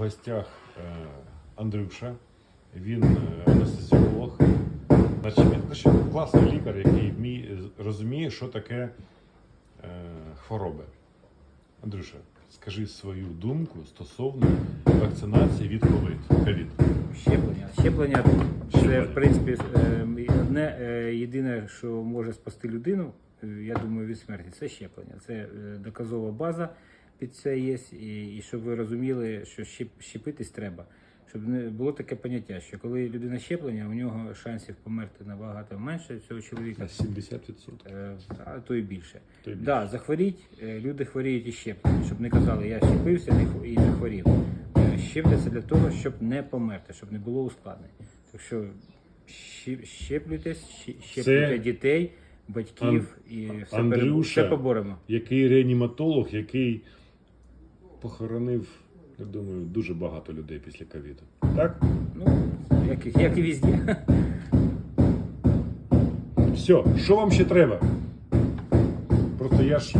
гостях е, Андрюша. Він е, анестезіолог. Значить, він класний лікар, який розуміє, що таке е, хвороби. Андрюша, скажи свою думку стосовно вакцинації від ковід. Щеплення. Щеплення це, в принципі, одне єдине, що може спасти людину, я думаю, від смерті, це щеплення. Це доказова база під це є. І, і щоб ви розуміли, що щеп- щепитись треба. Щоб не було таке поняття, що коли людина щеплення, у нього шансів померти набагато менше цього чоловіка, На 70%. е, а то і більше. Більше. Да, захворіть, е, люди хворіють і щеплені, щоб не казали, я щепився і не хворів. Е, Щепляться для того, щоб не померти, щоб не було ускладнень. Так що щеплюйтесь, щеплюйте дітей, батьків і все, Андрюша. все поборемо. Який реаніматолог, який похоронив, я думаю, дуже багато людей після ковіду. Так? Ну, як, як і везде. Все, що вам ще треба? Просто я ж